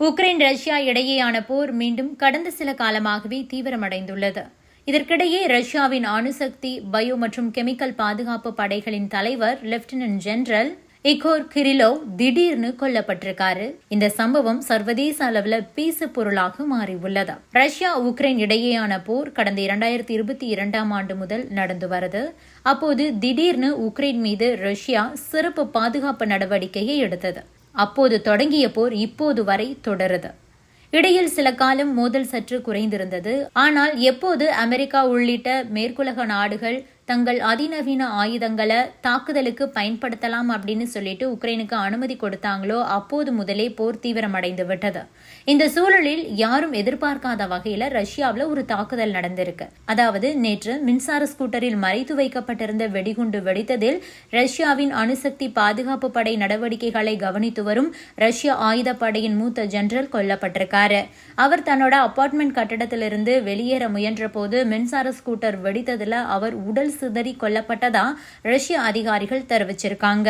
Ukraine Russia இடையேயான போர் மீண்டும் கடந்த சில காலமாகவே தீவிரமடைந்துள்ளது. இதற்கிடையே ரஷ்யாவின் அணுசக்தி பயோ மற்றும் கெமிக்கல் பாதுகாப்பு படைகளின் தலைவர் லெப்டினன்ட் ஜெனரல் இகோர் கிரிலோவ் திடீர்னு கொல்லப்பட்டிருக்காரு. இந்த சம்பவம் சர்வதேச அளவில் பேசு பொருளாக மாறியுள்ளது. ரஷ்யா உக்ரைன் இடையேயான போர் கடந்த இரண்டாயிரத்தி இருபத்தி இரண்டாம் ஆண்டு முதல் நடந்து வருது. அப்போது திடீர்னு உக்ரைன் மீது ரஷ்யா சிறப்பு பாதுகாப்பு நடவடிக்கையை எடுத்தது. அப்போது தொடங்கிய போர் இப்போது வரை தொடருது. இடையில் சில காலம் மோதல் சற்று குறைந்திருந்தது. ஆனால் எப்போது அமெரிக்கா உள்ளிட்ட மேற்குலக நாடுகள் தங்கள் அதிநவீன ஆயுதங்களை தாக்குதலுக்கு பயன்படுத்தலாம் அப்படின்னு சொல்லிட்டு உக்ரைனுக்கு அனுமதி கொடுத்தாங்களோ அப்போது முதலே போர் தீவிரமடைந்து விட்டது. இந்த சூழலில் யாரும் எதிர்பார்க்காத வகையில ரஷ்யாவில் ஒரு தாக்குதல் நடந்திருக்கு. அதாவது நேற்று மின்சார ஸ்கூட்டரில் மறைத்து வைக்கப்பட்டிருந்த வெடிகுண்டு வெடித்ததில் ரஷ்யாவின் அணுசக்தி பாதுகாப்பு படை நடவடிக்கைகளை கவனித்து வரும் ரஷ்ய ஆயுதப்படையின் மூத்த ஜெனரல் கொல்லப்பட்டிருக்காரு. அவர் தன்னோட அபார்ட்மெண்ட் கட்டடத்திலிருந்து வெளியேற முயன்ற போது மின்சார ஸ்கூட்டர் வெடித்ததுல அவர் உடல் சிதறி கொல்லப்பட்டதா ரஷ்ய அதிகாரிகள் தெரிவிச்சிருக்காங்க.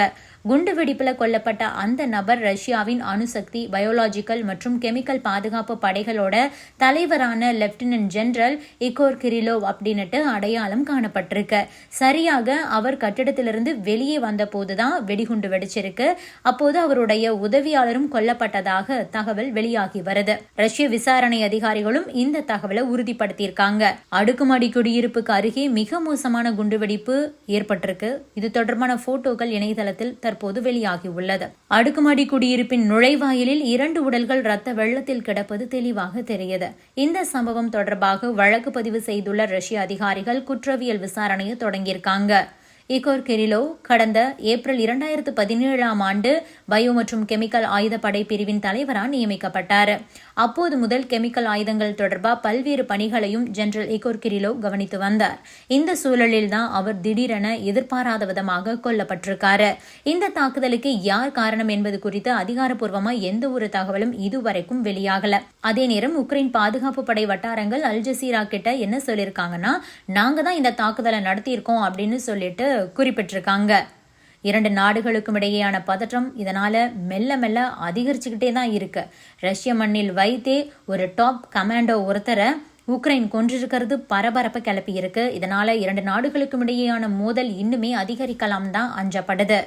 குண்டு வெடிப்பில் கொல்லப்பட்ட அந்த நபர் ரஷ்யாவின் அணுசக்தி பயோலாஜிக்கல் மற்றும் கெமிக்கல் பாதுகாப்பு படைகளோட தலைவரான லெப்டினன்ட் ஜெனரல் இகோர் கிரிலோவ் அப்படின்னுட்டு அடையாளம் காணப்பட்டிருக்கு. சரியாக அவர் கட்டிடத்திலிருந்து வெளியே வந்த போதுதான் வெடிகுண்டு வெடிச்சிருக்கு. அப்போது அவருடைய உதவியாளரும் கொல்லப்பட்டதாக தகவல் வெளியாகி வருது. ரஷ்ய விசாரணை அதிகாரிகளும் இந்த தகவலை உறுதிப்படுத்தியிருக்காங்க. அடுக்குமாடி குடியிருப்புக்கு அருகே மிக மோசமான குண்டுவெடிப்பு ஏற்பட்டிருக்கு. இது தொடர்பான போட்டோக்கள் இணையதளத்தில் தற்போது வெளியாகியுள்ளது. அடுக்குமாடி குடியிருப்பின் நுழைவாயிலில் இரண்டு உடல்கள் ரத்த வெள்ளத்தில் கிடப்பது தெளிவாக தெரியுது இந்த சம்பவம் தொடர்பாக வழக்கு பதிவு செய்துள்ள ரஷ்ய அதிகாரிகள் குற்றவியல் விசாரணையை தொடங்கியிருக்காங்க. இகோர் கெரிலோ கடந்த ஏப்ரல் இரண்டாயிரத்து பதினேழாம் ஆண்டு பயோ மற்றும் கெமிக்கல் ஆயுதப்படை பிரிவின் தலைவராக நியமிக்கப்பட்டார். அப்போது முதல் கெமிக்கல் ஆயுதங்கள் தொடர்பாக பல்வேறு பணிகளையும் ஜெனரல் இகோர் கிரிலோ கவனித்து வந்தார். இந்த சூழலில்தான் அவர் திடீரென எதிர்பாராத விதமாக கொல்லப்பட்டிருக்காரு. இந்த தாக்குதலுக்கு யார் காரணம் என்பது குறித்து அதிகாரப்பூர்வமாக எந்த ஒரு தகவலும் இதுவரைக்கும் வெளியாகல. அதே நேரம் உக்ரைன் பாதுகாப்பு படை வட்டாரங்கள் அல் ஜசீரா கிட்ட என்ன சொல்லியிருக்காங்கன்னா நாங்க தான் இந்த தாக்குதலை நடத்தியிருக்கோம் அப்படின்னு சொல்லிட்டு குறிப்பிட்டிருக்காங்க. இரண்டு நாடுகளுக்கும் இடையேயான பதற்றம் இதனால மெல்ல மெல்ல அதிகரிச்சுக்கிட்டே தான் இருக்கு. ரஷ்ய மண்ணில் வைத்தே ஒரு டாப் கமாண்டோ ஒருத்தரை உக்ரைன் கொன்றிருக்கிறது பரபரப்பை கிளப்பி இருக்கு இதனால இரண்டு நாடுகளுக்கும் இடையேயான மோதல் இன்னுமே அதிகரிக்கலாம் தான் அஞ்சப்படுது.